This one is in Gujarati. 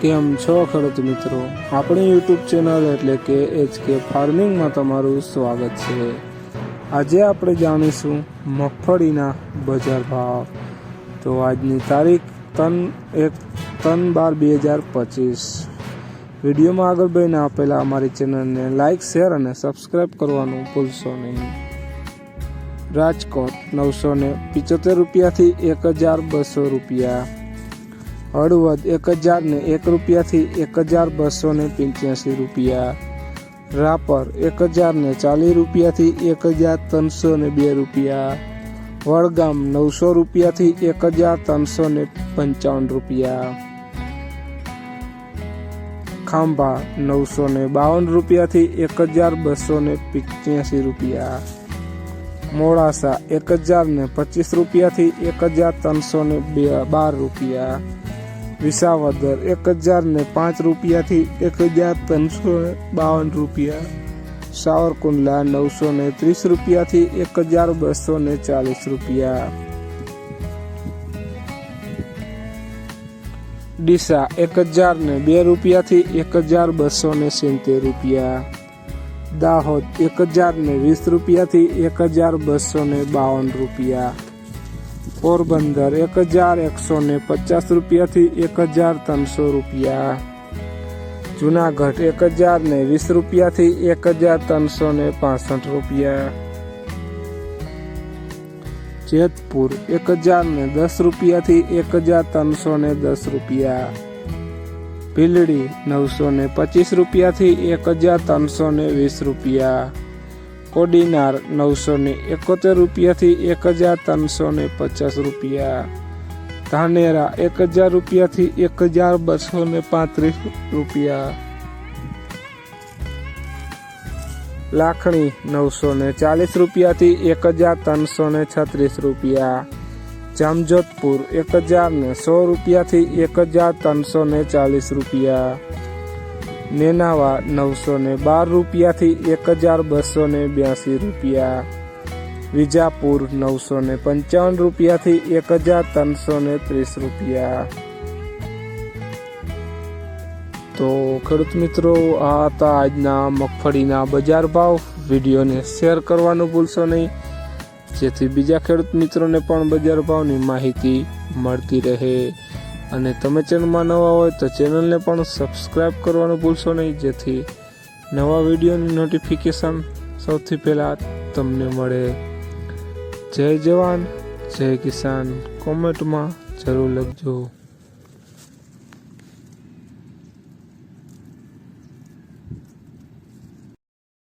કેમ છો ખેડૂત મિત્રો? આપણી યુટ્યુબ ચેનલ એટલે કે એચ કે ફાર્મિંગમાં તમારું સ્વાગત છે. આજે આપણે જાણીશું મગફળીના બજાર ભાવ. તો આજની તારીખ તન એક તન બાર બે હજાર પચીસ. વિડીયોમાં આગળ બહીને આપેલા અમારી ચેનલને લાઇક શેર અને સબસ્ક્રાઈબ કરવાનું ભૂલશો નહીં. રાજકોટ નવસો ને પિચોતેર રૂપિયાથી એક હજાર બસો રૂપિયા. હળવદ એક હજાર ને એક રૂપિયાથી એક હજાર બસો ને પંચ્યાસી રૂપિયા. રાપર એક હજાર ને ચાલીસ રૂપિયાથી એક હજાર ત્રણસો ને બે રૂપિયા. વડગામ નવસો રૂપિયાથી એક હજાર ત્રણસો ને પંચાવન રૂપિયા. ખાંભા નવસો ને બાવન રૂપિયાથી એક હજાર બસો ને પિચ્યાસી રૂપિયા. મોડાસા એક હજાર ને પચીસ રૂપિયાથી એક હજાર ત્રણસો ને બે બાર રૂપિયા. વિસાવદર એક હજાર ને પાંચ રૂપિયાથી એક હજાર ત્રણસો બાવન રૂપિયા. સાવરકુંડલા નવસો ને ત્રીસ રૂપિયાથી એક હજાર બસો ને ચાલીસ રૂપિયા. ડીસા એક હજાર ને બે રૂપિયાથી એક હજાર બસો ને સિત્તેર રૂપિયા. દાહોદ એક હજાર ને વીસ રૂપિયાથી એક હજાર બસો ને બાવન રૂપિયા. પોરબંદર એક હજાર એકસો ને પચાસ રૂપિયાથી એક હજાર ત્રણસો રૂપિયા. જુનાગઢ એક હજાર ને વીસ રૂપિયાથી એક હજાર ત્રણસો ને પાસઠ રૂપિયા. જેતપુર એક હજાર ને દસ રૂપિયાથી એક હજાર ત્રણસો ને દસ રૂપિયા. ભીલડી નવસો ને પચીસ રૂપિયાથી એક હજાર ત્રણસો ને વીસ રૂપિયા. કોડીનાર નવસો ને એકોતેર રૂપિયાથી એક હજાર ત્રણસો ને પચાસ રૂપિયા. ધાનેરા એક હજાર રૂપિયાથી એક હજાર બસો ને પાંત્રીસ રૂપિયા. લાખણી નવસો ને ચાલીસ રૂપિયાથી એક હજાર ત્રણસો ને છત્રીસ રૂપિયા. જામજોધપુર એક હજાર ને સો રૂપિયાથી એક હજાર ત્રણસો ને ચાલીસ રૂપિયા. નેનાવા નવસો ને બાર રૂપિયાથી એક હજાર બસો ને બ્યાસી રૂપિયા. વિજાપુર નવસો ને પંચાવન રૂપિયાથી એક હજાર ત્રણસો ને ત્રીસ રૂપિયા. તો ખેડૂત મિત્રો, આ હતા આજના મગફળીના બજાર ભાવ. વિડીયોને શેર કરવાનું ભૂલશો નહીં. જેથી બીજા ખેડૂત મિત્રોને પણ બજાર ભાવની માહિતી મળતી રહે. અને તમે ચેનલમાં નવા હોય તો ચેનલને પણ સબસ્ક્રાઈબ કરવાનું ભૂલશો નહીં. જેથી નવા વિડીયોની નોટિફિકેશન સૌથી પહેલાં તમને મળે. જય જવાન, જય કિસાન. કોમેન્ટમાં જરૂર લખજો.